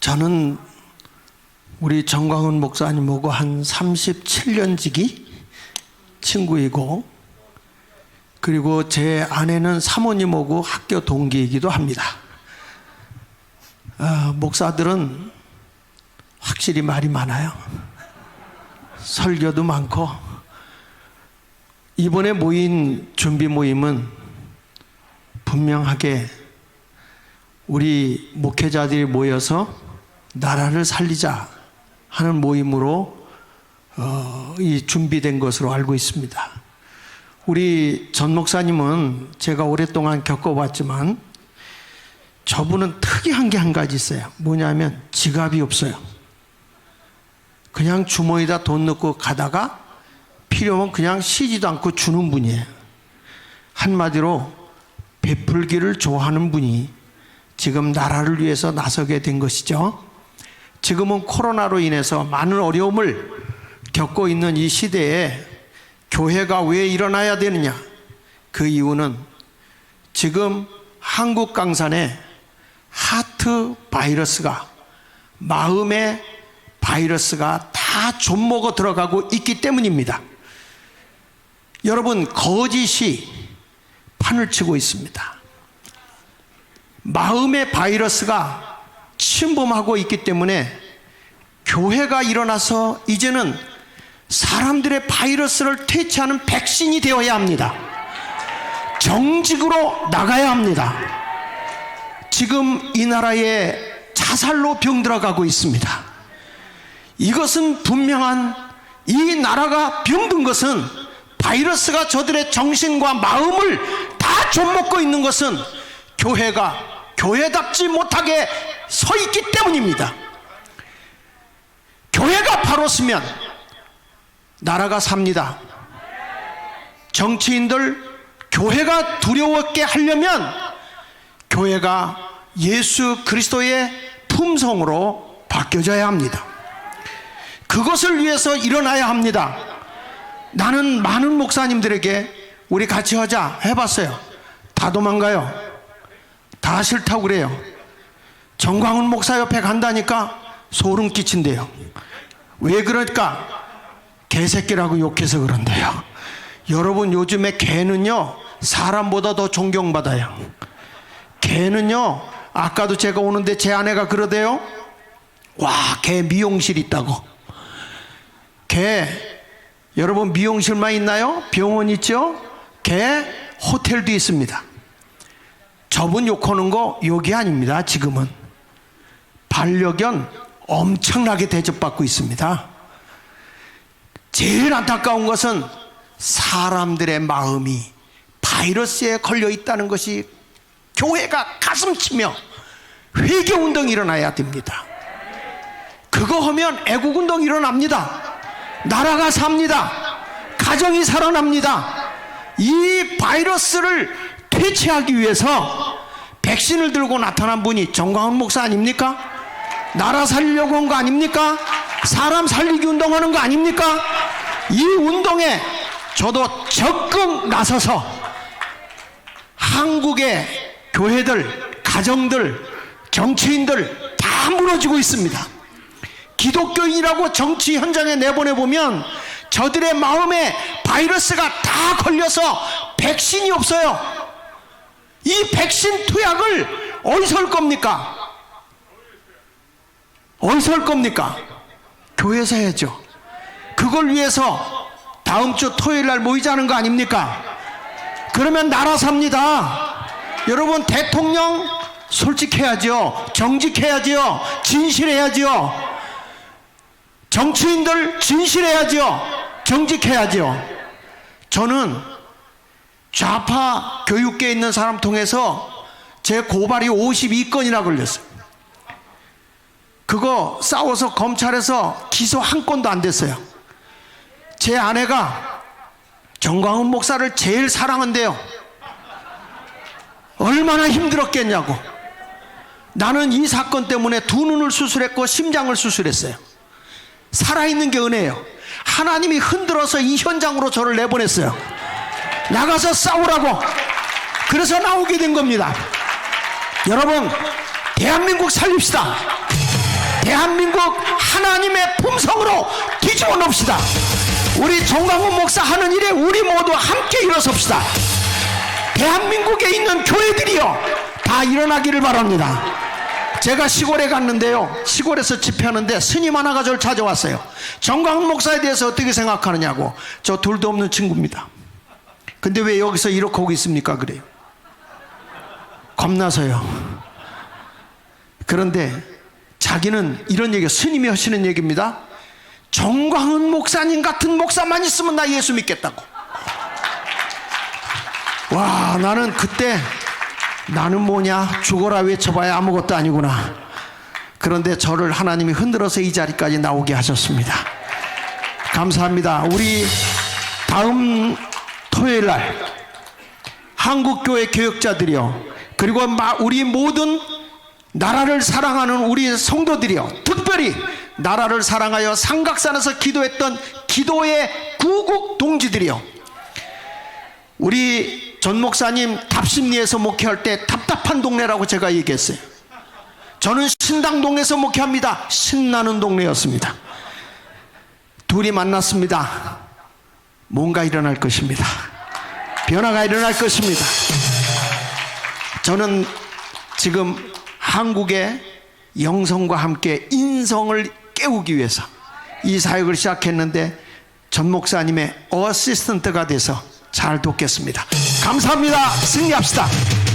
저는 우리 정광훈 목사님하고 한 37년 지기 친구이고 그리고 제 아내는 사모님하고 학교 동기이기도 합니다. 아, 목사들은 확실히 말이 많아요. 설교도 많고 이번에 모인 준비 모임은 분명하게 우리 목회자들이 모여서 나라를 살리자 하는 모임으로 어, 이 준비된 것으로 알고 있습니다. 우리 전 목사님은 제가 오랫동안 겪어봤지만 저분은 특이한 게 한 가지 있어요. 뭐냐면 지갑이 없어요. 그냥 주머니에다 돈 넣고 가다가 필요하면 그냥 쉬지도 않고 주는 분이에요. 한마디로 베풀기를 좋아하는 분이 지금 나라를 위해서 나서게 된 것이죠. 지금은 코로나로 인해서 많은 어려움을 겪고 있는 이 시대에 교회가 왜 일어나야 되느냐? 그 이유는 지금 한국 강산에 하트 바이러스가 마음의 바이러스가 다 좀먹어 들어가고 있기 때문입니다. 여러분 거짓이 판을 치고 있습니다. 마음의 바이러스가 침범하고 있기 때문에 교회가 일어나서 이제는 사람들의 바이러스를 퇴치하는 백신이 되어야 합니다. 정직으로 나가야 합니다. 지금 이 나라에 자살로 병들어가고 있습니다. 이것은 분명한 이 나라가 병든 것은 바이러스가 저들의 정신과 마음을 다 좀먹고 있는 것은 교회가 교회답지 못하게 서 있기 때문입니다. 교회가 바로 서면 나라가 삽니다. 정치인들 교회가 두려웠게 하려면 교회가 예수 그리스도의 품성으로 바뀌어져야 합니다. 그것을 위해서 일어나야 합니다. 나는 많은 목사님들에게 우리 같이 하자 해봤어요. 다 도망가요. 다 싫다고 그래요. 정광훈 목사 옆에 간다니까 소름 끼친대요. 왜 그럴까? 개새끼라고 욕해서 그런데요. 여러분 요즘에 개는요 사람보다 더 존경받아요. 개는요 아까도 제가 오는데 제 아내가 그러대요. 와, 개 미용실 있다고. 개 여러분 미용실만 있나요? 병원 있죠? 개 호텔도 있습니다. 저분 욕하는 거 욕이 아닙니다. 지금은 반려견 엄청나게 대접받고 있습니다. 제일 안타까운 것은 사람들의 마음이 바이러스에 걸려 있다는 것이 교회가 가슴 치며 회개 운동이 일어나야 됩니다. 그거 하면 애국 운동 일어납니다. 나라가 삽니다. 가정이 살아납니다. 이 바이러스를 퇴치하기 위해서 백신을 들고 나타난 분이 정광훈 목사 아닙니까? 나라 살리려고 한 거 아닙니까? 사람 살리기 운동하는 거 아닙니까? 이 운동에 저도 적극 나서서 한국의 교회들, 가정들, 정치인들 다 무너지고 있습니다. 기독교인이라고 정치 현장에 내보내보면 저들의 마음에 바이러스가 다 걸려서 백신이 없어요. 이 백신 투약을 어디서 할 겁니까? 어디서 할 겁니까? 교회에서 해야죠. 그걸 위해서 다음 주 토요일 날 모이자는 거 아닙니까? 그러면 나라 삽니다. 여러분 대통령 솔직해야죠. 정직해야죠. 진실해야죠. 정치인들 진실해야죠. 정직해야죠. 저는 좌파 교육계에 있는 사람 통해서 제 고발이 52건이나 걸렸어요. 그거 싸워서 검찰에서 기소 한 건도 안 됐어요. 제 아내가 정광훈 목사를 제일 사랑한대요. 얼마나 힘들었겠냐고. 나는 이 사건 때문에 두 눈을 수술했고 심장을 수술했어요. 살아있는 게 은혜예요. 하나님이 흔들어서 이 현장으로 저를 내보냈어요. 나가서 싸우라고. 그래서 나오게 된 겁니다. 여러분, 대한민국 살립시다. 대한민국 하나님의 품성으로 뒤집어 놓읍시다. 우리 정광훈 목사 하는 일에 우리 모두 함께 일어섭시다. 대한민국에 있는 교회들이요 다 일어나기를 바랍니다. 제가 시골에 갔는데요 시골에서 집회하는데 스님 하나가 저를 찾아왔어요. 정광훈 목사에 대해서 어떻게 생각하느냐고 저 둘도 없는 친구입니다. 근데 왜 여기서 이렇게 하고 있습니까? 그래요. 겁나서요. 그런데 자기는 이런 얘기, 스님이 하시는 얘기입니다. 정광훈 목사님 같은 목사만 있으면 나 예수 믿겠다고. 와, 나는 그때 나는 뭐냐? 죽어라 외쳐봐야 아무것도 아니구나. 그런데 저를 하나님이 흔들어서 이 자리까지 나오게 하셨습니다. 감사합니다. 우리 다음 토요일 날 한국교회 교역자들이요. 그리고 마- 우리 모든 나라를 사랑하는 우리 성도들이요. 특별히 나라를 사랑하여 삼각산에서 기도했던 기도의 구국 동지들이요. 우리 전 목사님 답심리에서 목회할 때 답답한 동네라고 제가 얘기했어요. 저는 신당 동에서 목회합니다. 신나는 동네였습니다. 둘이 만났습니다. 뭔가 일어날 것입니다. 변화가 일어날 것입니다. 저는 지금 한국의 영성과 함께 인성을 깨우기 위해서 이 사역을 시작했는데 전 목사님의 어시스턴트가 돼서 잘 돕겠습니다. 감사합니다. 승리합시다.